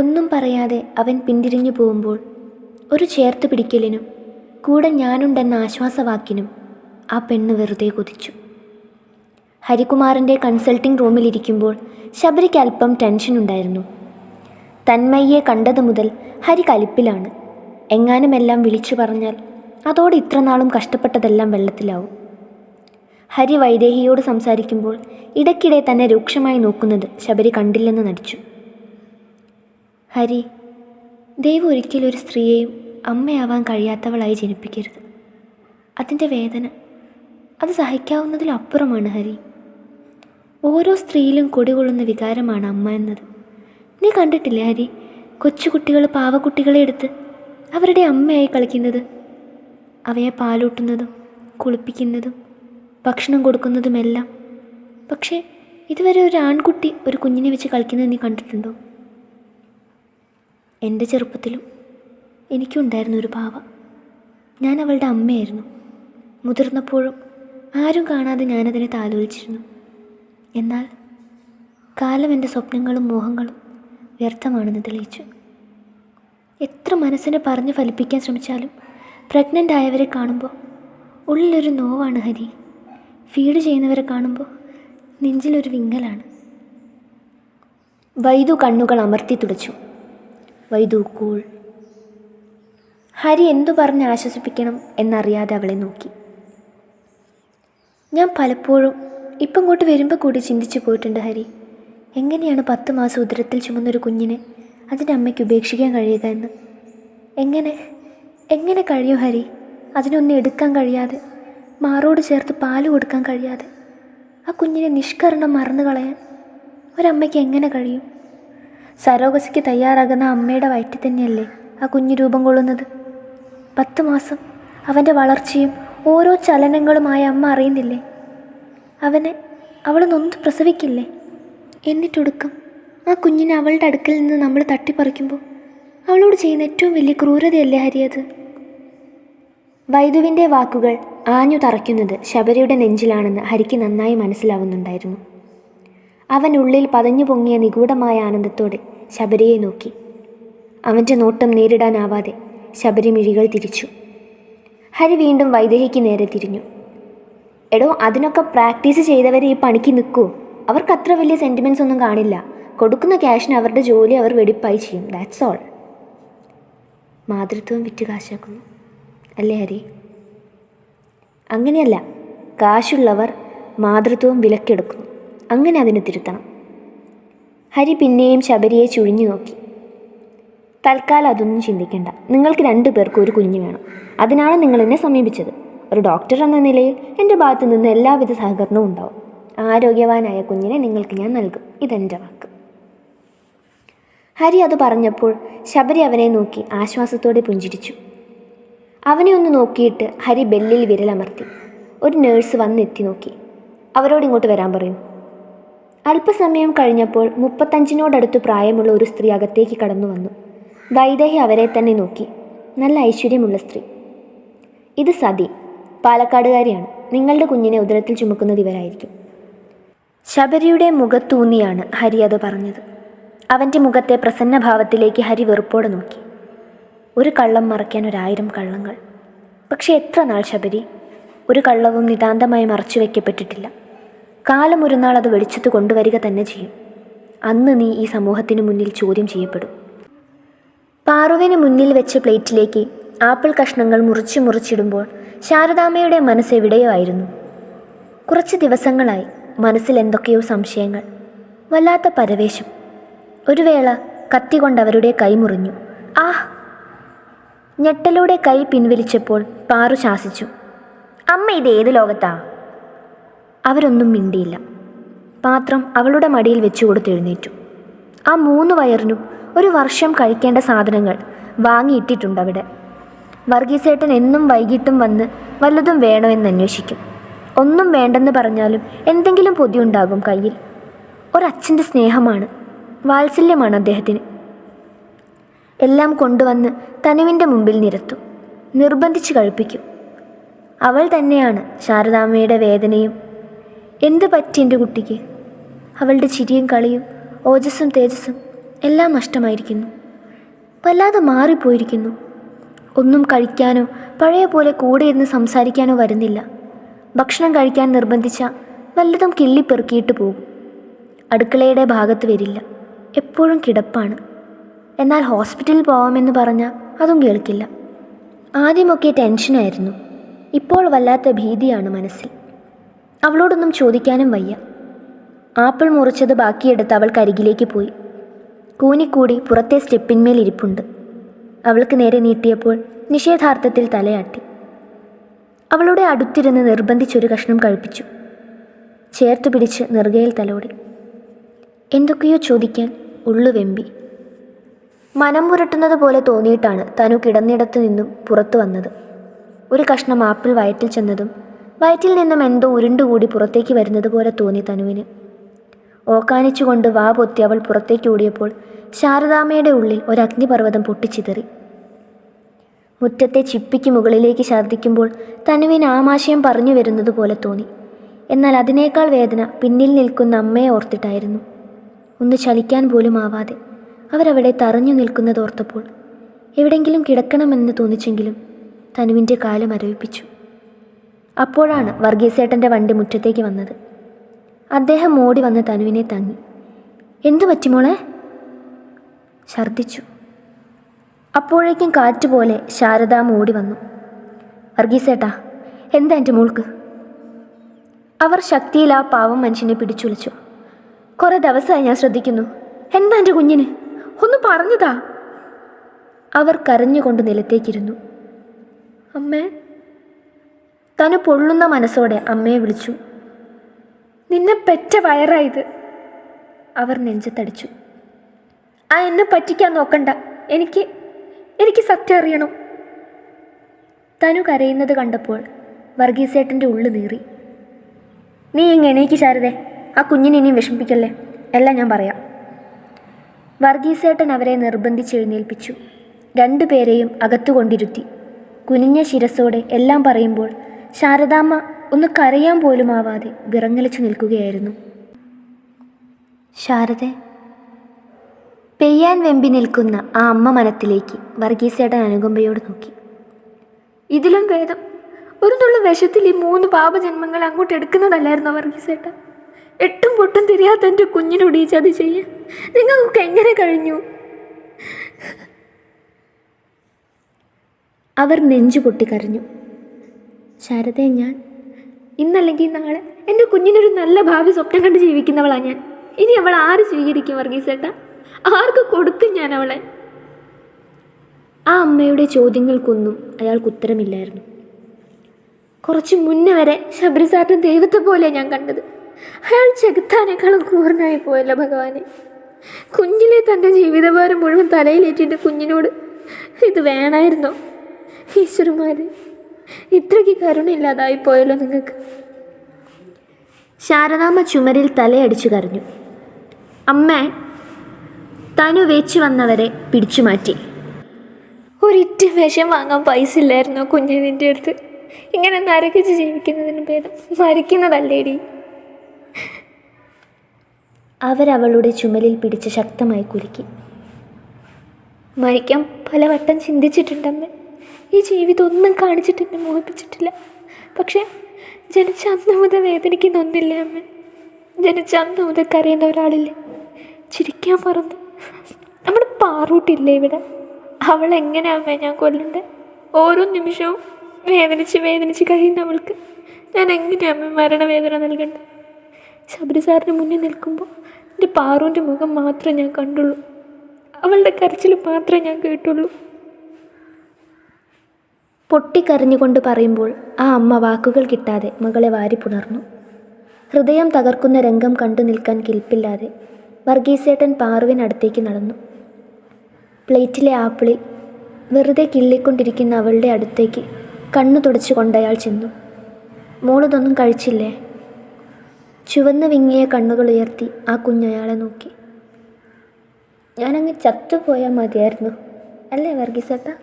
ഒന്നും പറയാതെ അവൻ പിന്തിരിഞ്ഞു പോകുമ്പോൾ ഒരു ചേർത്ത് പിടിക്കലിനും കൂടെ ഞാനുണ്ടെന്ന ആശ്വാസവാക്കിനും ആ പെണ്ണ് വെറുതെ കൊതിച്ചു. ഹരികുമാറിന്റെ കൺസൾട്ടിംഗ് റൂമിലിരിക്കുമ്പോൾ ശബരിക്ക് അല്പം ടെൻഷൻ ഉണ്ടായിരുന്നു. തന്മയ്യെ കണ്ടതു മുതൽ ഹരി കലിപ്പിലാണ്. എങ്ങാനുമെല്ലാം വിളിച്ചു പറഞ്ഞാൽ അതോടെ ഇത്രനാളും കഷ്ടപ്പെട്ടതെല്ലാം വെള്ളത്തിലാവും. ഹരി വൈദേഹിയോട് സംസാരിക്കുമ്പോൾ ഇടയ്ക്കിടെ തന്നെ രൂക്ഷമായി നോക്കുന്നത് ശബരി കണ്ടില്ലെന്ന് നടിച്ചു. ഹരി ദൈവം ഒരിക്കലും ഒരു സ്ത്രീയെയും അമ്മയാവാൻ കഴിയാത്തവളായി ജനിപ്പിക്കരുത്. അതിന്റെ വേദന അത് സഹിക്കാവുന്നതിലപ്പുറമാണ് ഹരി. ഓരോ സ്ത്രീയിലും കൊടികൊള്ളുന്ന വികാരമാണ് അമ്മ എന്നത്. നീ കണ്ടിട്ടില്ലേ ഹരി കൊച്ചുകുട്ടികൾ പാവക്കുട്ടികളെ എടുത്ത് അവരുടെ അമ്മയായി കളിക്കുന്നത്? അവയെ പാലൂട്ടുന്നതും കുളിപ്പിക്കുന്നതും ഭക്ഷണം കൊടുക്കുന്നതുമെല്ലാം. പക്ഷേ ഇതുവരെ ഒരു ആൺകുട്ടി ഒരു കുഞ്ഞിനെ വെച്ച് കളിക്കുന്നത് നീ കണ്ടിട്ടുണ്ടോ? എന്റെ ചെറുപ്പത്തിലും എനിക്കുണ്ടായിരുന്നു ഒരു ഭാവ ഞാൻ അവളുടെ അമ്മയായിരുന്നു. മുതിർന്നപ്പോഴും ആരും കാണാതെ ഞാനതിനെ താലോലിച്ചിരുന്നു. എന്നാൽ കാലം എന്റെ സ്വപ്നങ്ങളും മോഹങ്ങളും വ്യർത്ഥമാണെന്ന് തെളിയിച്ചു. എത്ര മനസ്സിനെ പറഞ്ഞ് ഫലിപ്പിക്കാൻ ശ്രമിച്ചാലും പ്രഗ്നന്റ് ആയവരെ കാണുമ്പോൾ ഉള്ളിലൊരു നോവാണ് ഹരി. ഫീഡ് ചെയ്യുന്നവരെ കാണുമ്പോൾ നെഞ്ചിലൊരു വിങ്ങലാണ്. വൈദു കണ്ണുകൾ അമർത്തി തുടച്ചു. വൈദു കൂൾ ഹരി എന്തു പറഞ്ഞ് ആശ്വസിപ്പിക്കണം എന്നറിയാതെ അവളെ നോക്കി. ഞാൻ പലപ്പോഴും ഇപ്പം ഇങ്ങോട്ട് വരുമ്പോൾ കൂടി ചിന്തിച്ചു പോയിട്ടുണ്ട് ഹരി. എങ്ങനെയാണ് പത്ത് മാസം ഉദരത്തിൽ ചുമന്നൊരു കുഞ്ഞിനെ അതിന്റെ അമ്മയ്ക്ക് ഉപേക്ഷിക്കാൻ കഴിയുക എന്ന്? എങ്ങനെ? എങ്ങനെ കഴിയും ഹരി? അതിനൊന്നും എടുക്കാൻ കഴിയാതെ മാറോട് ചേർത്ത് പാൽ കൊടുക്കാൻ കഴിയാതെ ആ കുഞ്ഞിനെ നിഷ്കരണം മറന്നു കളയാൻ ഒരമ്മയ്ക്ക് എങ്ങനെ കഴിയും? സരോഗസിക്ക് തയ്യാറാകുന്ന അമ്മയുടെ വയറ്റിൽ തന്നെയല്ലേ ആ കുഞ്ഞു രൂപം കൊള്ളുന്നത്? പത്ത് മാസം അവന്റെ വളർച്ചയും ഓരോ ചലനങ്ങളുമായ അമ്മ അറിയുന്നില്ലേ? അവനെ അവൾ നൊന്ത് പ്രസവിക്കില്ലേ? എന്നിട്ടൊടുക്കം ആ കുഞ്ഞിനെ അവളുടെ അടുക്കിൽ നിന്ന് നമ്മൾ തട്ടിപ്പറിക്കുമ്പോൾ അവളോട് ചെയ്യുന്ന ഏറ്റവും വലിയ ക്രൂരതയല്ലേ ഹരിയത് വൈദുവിന്റെ വാക്കുകൾ ആഞ്ഞു തറയ്ക്കുന്നത് ശബരിയുടെ നെഞ്ചിലാണെന്ന് ഹരിക്ക് നന്നായി മനസ്സിലാവുന്നുണ്ടായിരുന്നു. അവൻ ഉള്ളിൽ പതഞ്ഞു പൊങ്ങിയ നിഗൂഢമായ ആനന്ദത്തോടെ ശബരിയെ നോക്കി. അവന്റെ നോട്ടം നേരിടാനാവാതെ ശബരി മിഴികൾ തിരിച്ചു. ഹരി വീണ്ടും വൈദേഹിക്ക് നേരെ തിരിഞ്ഞു. എടോ അതിനൊക്കെ പ്രാക്ടീസ് ചെയ്തവർ ഈ പണിക്ക് നിൽക്കൂ അവർക്ക് അത്ര വലിയ സെന്റിമെന്റ്സ് ഒന്നും കാണില്ല. കൊടുക്കുന്ന ക്യാഷിന് അവരുടെ ജോലി അവർ വെടിപ്പായി ചെയ്യും. ദാറ്റ്സ് ഓൾ മാതൃത്വം വിറ്റ് കാശാക്കുന്നു. അല്ലേ ഹരി? അങ്ങനെയല്ല. കാശുള്ളവർ മാതൃത്വം വിലക്കെടുക്കുന്നു. അങ്ങനെ അതിനെ തിരുത്തണം. ഹരി പിന്നെയും ശബരിയെ ചുഴിഞ്ഞു നോക്കി. തൽക്കാലം അതൊന്നും ചിന്തിക്കേണ്ട. നിങ്ങൾക്ക് രണ്ടു പേർക്കും ഒരു കുഞ്ഞ് വേണം. അതിനാണ് നിങ്ങൾ എന്നെ സമീപിച്ചത്. ഒരു ഡോക്ടർ എന്ന നിലയിൽ എന്റെ ഭാഗത്തു നിന്ന് എല്ലാവിധ സഹകരണവും ഉണ്ടാവും. ആരോഗ്യവാനായ കുഞ്ഞിനെ നിങ്ങൾക്ക് ഞാൻ നൽകും. ഇതെന്റെ വാക്ക്. ഹരി അത് പറഞ്ഞപ്പോൾ ശബരി അവനെ നോക്കി ആശ്വാസത്തോടെ പുഞ്ചിരിച്ചു. അവനെ ഒന്ന് നോക്കിയിട്ട് ഹരി ബെല്ലിൽ വിരലമർത്തി. ഒരു നേഴ്സ് വന്നെത്തി നോക്കി. അവരോട് ഇങ്ങോട്ട് വരാൻ പറയൂ. അല്പസമയം കഴിഞ്ഞപ്പോൾ മുപ്പത്തഞ്ചിനോടടുത്ത് പ്രായമുള്ള ഒരു സ്ത്രീ അകത്തേക്ക് കടന്നു വന്നു വൈദേഹി അവരെ തന്നെ നോക്കി. നല്ല ഐശ്വര്യമുള്ള സ്ത്രീ. ഇത് സതി. പാലക്കാടുകാരിയാണ്. നിങ്ങളുടെ കുഞ്ഞിനെ ഉദരത്തിൽ ചുമക്കുന്നത് ഇവരായിരിക്കും. ശബരിയുടെ മുഖത്തൂന്നിയാണ് ഹരി അത് പറഞ്ഞത്. അവന്റെ മുഖത്തെ പ്രസന്നഭാവത്തിലേക്ക് ഹരി വെറുപ്പോടെ നോക്കി. ഒരു കള്ളം മറയ്ക്കാൻ ഒരായിരം കള്ളങ്ങൾ. പക്ഷേ എത്ര നാൾ ശബരി? ഒരു കള്ളവും നിതാന്തമായി മറച്ചു വയ്ക്കപ്പെട്ടിട്ടില്ല കാലം ഒരു നാൾ അത് വെളിച്ചത്ത് കൊണ്ടുവരിക തന്നെ ചെയ്യും. അന്ന് നീ ഈ സമൂഹത്തിന് മുന്നിൽ ചോദ്യം ചെയ്യപ്പെടും. പാറുവിന് മുന്നിൽ വെച്ച പ്ലേറ്റിലേക്ക് ആപ്പിൾ കഷ്ണങ്ങൾ മുറിച്ച് മുറിച്ചിടുമ്പോൾ ശാരദാമ്മയുടെ മനസ്സ് എവിടെയോ ആയിരുന്നു. കുറച്ച് ദിവസങ്ങളായി മനസ്സിൽ എന്തൊക്കെയോ സംശയങ്ങൾ വല്ലാത്ത പരവേശം. ഒരു വേള കത്തി കൊണ്ട് അവരുടെ കൈ മുറിഞ്ഞു. ആഹ്! ഞെട്ടലൂടെ കൈ പിൻവലിച്ചപ്പോൾ പാറു ശാസിച്ചു. അമ്മ ഇത് ഏത് ലോകത്താ? അവരൊന്നും മിണ്ടിയില്ല. പാത്രം അവളുടെ മടിയിൽ വെച്ചു കൊടുത്ത് എഴുന്നേറ്റു. ആ മൂന്ന് വയറിനും ഒരു വർഷം കഴിക്കേണ്ട സാധനങ്ങൾ വാങ്ങിയിട്ടിട്ടുണ്ട് അവിടെ. വർഗീസേട്ടൻ എന്നും വൈകിട്ടും വന്ന് വല്ലതും വേണോ എന്ന് അന്വേഷിക്കും. ഒന്നും വേണ്ടെന്ന് പറഞ്ഞാലും എന്തെങ്കിലും പൊതിയുണ്ടാകും കയ്യിൽ. ഒരച്ഛന്റെ സ്നേഹമാണ് വാത്സല്യമാണ് അദ്ദേഹത്തിന്. എല്ലാം കൊണ്ടുവന്ന് തനുവിന്റെ മുമ്പിൽ നിരത്തും. നിർബന്ധിച്ച് കഴിപ്പിക്കും. അവൾ തന്നെയാണ് ശാരദാമ്മയുടെ വേദനയും എന്ത് പറ്റി എന്റെ കുട്ടിക്ക്? അവളുടെ ചിരിയും കളിയും ഓജസ്സും തേജസ്സും എല്ലാം നഷ്ടമായിരിക്കുന്നു. വല്ലാതെ മാറിപ്പോയിരിക്കുന്നു. ഒന്നും കഴിക്കാനോ പഴയ പോലെ കൂടെ ഇരുന്ന് സംസാരിക്കാനോ വരുന്നില്ല. ഭക്ഷണം കഴിക്കാൻ നിർബന്ധിച്ച വല്ലതും കിള്ളിപ്പെറുക്കിയിട്ട് പോകും. അടുക്കളയുടെ ഭാഗത്ത് വരില്ല. എപ്പോഴും കിടപ്പാണ്. എന്നാൽ ഹോസ്പിറ്റലിൽ പോകാമെന്ന് പറഞ്ഞാൽ അതും കേൾക്കില്ല. ആദ്യമൊക്കെ ടെൻഷനായിരുന്നു. ഇപ്പോൾ വല്ലാത്ത ഭീതിയാണ് മനസ്സിൽ. അവളോടൊന്നും ചോദിക്കാനും വയ്യ. ആപ്പിൾ മുറിച്ചത് ബാക്കിയെടുത്ത് അവൾ കരികിലേക്ക് പോയി. കൂനിക്കൂടി പുറത്തെ സ്റ്റെപ്പിന്മേൽ ഇരിപ്പുണ്ട്. അവൾക്ക് നേരെ നീട്ടിയപ്പോൾ നിഷേധാർത്ഥത്തിൽ തലയാട്ടി. അവളുടെ അടുത്തിരുന്ന് നിർബന്ധിച്ചൊരു കഷ്ണം കഴിപ്പിച്ചു. ചേർത്തു പിടിച്ച് നെറുകയിൽ തലോടി. എന്തൊക്കെയോ ചോദിക്കാൻ ഉള്ളുവെമ്പി മനം പുരട്ടുന്നത് പോലെ തോന്നിയിട്ടാണ് തനു കിടന്നിടത്തു നിന്നും പുറത്തു വന്നത്. ഒരു കഷ്ണം ആപ്പിൾ വയറ്റിൽ ചെന്നതും വയറ്റിൽ നിന്നും എന്തോ ഉരുണ്ടുകൂടി പുറത്തേക്ക് വരുന്നത് പോലെ തോന്നി തനുവിന്. ഓക്കാനിച്ചുകൊണ്ട് വാ പൊത്തി അവൾ പുറത്തേക്ക് ഓടിയപ്പോൾ ശാരദാമ്മയുടെ ഉള്ളിൽ ഒരു അഗ്നിപർവതം പൊട്ടിച്ചിതറി. മുറ്റത്തെ ചിപ്പിക്ക് മുകളിലേക്ക് ഛർദ്ദിക്കുമ്പോൾ തനുവിന് ആമാശയം പറഞ്ഞു വരുന്നത് പോലെ തോന്നി. എന്നാൽ അതിനേക്കാൾ വേദന പിന്നിൽ നിൽക്കുന്ന അമ്മയെ ഓർത്തിട്ടായിരുന്നു. ഒന്ന് ചലിക്കാൻ പോലും ആവാതെ അവരവിടെ തറഞ്ഞു നിൽക്കുന്നത് ഓർത്തപ്പോൾ എവിടെങ്കിലും കിടക്കണമെന്ന് തോന്നിച്ചെങ്കിലും തനുവിന്റെ കാലം മരവിപ്പിച്ചു അപ്പോഴാണ് വർഗീസേട്ടന്റെ വണ്ടി മുറ്റത്തേക്ക് വന്നത്. അദ്ദേഹം ഓടി വന്ന് തനുവിനെ തങ്ങി. എന്തു പറ്റി മോളെ? ഛർദ്ദിച്ചു. അപ്പോഴേക്കും കാറ്റുപോലെ ശാരദാം ഓടി വന്നു. വർഗീസേട്ടാ എന്താ എന്റെ മോൾക്ക്? അവർ ശക്തിയിൽ ആ പാവം മനുഷ്യനെ പിടിച്ചുലച്ചു. കുറേ ദിവസമായി ഞാൻ ശ്രദ്ധിക്കുന്നു. എന്താ എന്റെ കുഞ്ഞിന്? ഒന്ന് പറഞ്ഞതാ. അവർ കരഞ്ഞുകൊണ്ട് നിലത്തേക്കിരുന്നു. അമ്മേ തനു പൊള്ളുന്ന മനസ്സോടെ അമ്മയെ വിളിച്ചു. നിന്നെ പെറ്റ വയറായത് അവർ നെഞ്ചത്തടിച്ചു. ആ എന്നെ പറ്റിക്കാൻ നോക്കണ്ട. എനിക്ക് എനിക്ക് സത്യം അറിയണം. തനു കരയുന്നത് കണ്ടപ്പോൾ വർഗീസേട്ടന്റെ ഉള്ളു നീറി. നീ ഇങ്ങ് എണീക്ക് ശാരദേ. ആ കുഞ്ഞിനെ ഇനിയും വിഷമിപ്പിക്കല്ലേ? എല്ലാം ഞാൻ പറയാം. വർഗീസേട്ടൻ അവരെ നിർബന്ധിച്ച് എഴുന്നേൽപ്പിച്ചു. രണ്ടുപേരെയും അകത്തുകൊണ്ടിരുത്തി. കുനിഞ്ഞ ശിരസോടെ എല്ലാം പറയുമ്പോൾ ശാരദാമ്മ ഒന്ന് കരയാൻ പോലും ആവാതെ വിറങ്ങലിച്ചു നിൽക്കുകയായിരുന്നു. ശാരദേ പെയ്യാൻ വെമ്പി നിൽക്കുന്ന ആ അമ്മ മനത്തിലേക്ക് വർഗീസേട്ടൻ അനുകമ്പയോട് നോക്കി. ഇതിലും ഭേദം. ഒരു തുള്ളി വിഷത്തിൽ ഈ മൂന്ന് പാപജന്മങ്ങൾ അങ്ങോട്ട് എടുക്കുന്നതല്ലായിരുന്നു വർഗീസേട്ടൻ? എട്ടും പൊട്ടും തിരിയാത്ത എന്റെ കുഞ്ഞിനോട് ഈ ചതി ചെയ്യാൻ നിങ്ങൾക്കൊക്കെ എങ്ങനെ കഴിഞ്ഞു? അവർ നെഞ്ചു പൊട്ടിക്കരഞ്ഞു. ശാരദയെ ഞാൻ ഇന്നല്ലെങ്കിൽ നാളെ എന്റെ കുഞ്ഞിനൊരു നല്ല ഭാവി സ്വപ്നം കണ്ട് ജീവിക്കുന്നവളാണ് ഞാൻ. ഇനി അവൾ ആര് സ്വീകരിക്കും വർഗീസേട്ട ആർക്ക് കൊടുക്കും ഞാൻ അവളെ? ആ അമ്മയുടെ ചോദ്യങ്ങൾക്കൊന്നും അയാൾക്ക് ഉത്തരമില്ലായിരുന്നു. കുറച്ച് മുന്നേ വരെ ശബരിസാറിന്റെ ദൈവത്തെ പോലെ ഞാൻ കണ്ടത്. അയാൾ ചെകുത്താനേക്കാളും കൂറിനായി പോയല്ലോ ഭഗവാനെ. കുഞ്ഞിലെ തന്റെ ജീവിതഭാരം മുഴുവൻ തലയിലേറ്റിട്ട് കുഞ്ഞിനോട് ഇത് വേണമായിരുന്നോ? ഈശ്വരന്മാർ ഇത്രയ്ക്ക് കരുണയില്ലാതായി പോയല്ലോ നിങ്ങൾക്ക്. ശാരദാമ്മ ചുമരിൽ തലയടിച്ചു കരഞ്ഞു. അമ്മ തനു വെച്ച് വന്നവരെ പിടിച്ചു മാറ്റി. ഒരിറ്റ് വിഷം വാങ്ങാൻ പൈസ ഇല്ലായിരുന്നോ കുഞ്ഞിന്റെ അടുത്ത്? ഇങ്ങനെ നരകിച്ച് ജീവിക്കുന്നതിന് ഭേദം മരിക്കുന്നതല്ലേടി? അവരവളുടെ ചുമലിൽ പിടിച്ച് ശക്തമായി കുലുക്കി. മരിക്കാൻ പലവട്ടം ചിന്തിച്ചിട്ടുണ്ടമ്മ. ഈ ജീവിതം ഒന്നും കാണിച്ചിട്ട് എന്നെ മോഹിപ്പിച്ചിട്ടില്ല. പക്ഷേ ജനിച്ച അന്ന് മുതൽ വേദനിക്കുന്നൊന്നില്ല അമ്മ. ജനിച്ച അന്ന് മുതൽ കരയുന്ന ഒരാളില്ലേ? ചിരിക്കാൻ പറന്ന് നമ്മുടെ പാറൂട്ടില്ലേ ഇവിടെ? അവളെങ്ങനെ അമ്മ ഞാൻ കൊല്ലണ്ടേ? ഓരോ നിമിഷവും വേദനിച്ച് വേദനിച്ച് കഴിയുന്ന അവൾക്ക് ഞാൻ എങ്ങനെയാമ്മ മരണവേദന നൽകണ്ടേ? ശബരി സാറിന് മുന്നിൽ നിൽക്കുമ്പോൾ എന്റെ പാറുവിന്റെ മുഖം മാത്രമേ ഞാൻ കണ്ടുള്ളൂ. അവളുടെ കരച്ചിൽ മാത്രമേ ഞാൻ കേട്ടുള്ളൂ. പൊട്ടിക്കരഞ്ഞുകൊണ്ട് പറയുമ്പോൾ ആ അമ്മ വാക്കുകൾ കിട്ടാതെ മകളെ വാരി പുണർന്നു. ഹൃദയം തകർക്കുന്ന രംഗം കണ്ടു നിൽക്കാൻ കിൽപ്പില്ലാതെ വർഗീസേട്ടൻ പാറുവിനടുത്തേക്ക് നടന്നു. പ്ലേറ്റിലെ ആപ്പിളിൽ വെറുതെ കിള്ളിക്കൊണ്ടിരിക്കുന്ന അവളുടെ അടുത്തേക്ക് കണ്ണു തുടച്ചുകൊണ്ട് അയാൾ ചെന്നു. മോളിതൊന്നും കഴിച്ചില്ലേ? ചുവന്ന് വിങ്ങിയ കണ്ണുകൾ ഉയർത്തി ആ കുഞ്ഞയാളെ നോക്കി. ഞാനങ്ങ് ചത്തുപോയാൽ മതിയായിരുന്നു. അല്ലേ വർഗീസേട്ടാ?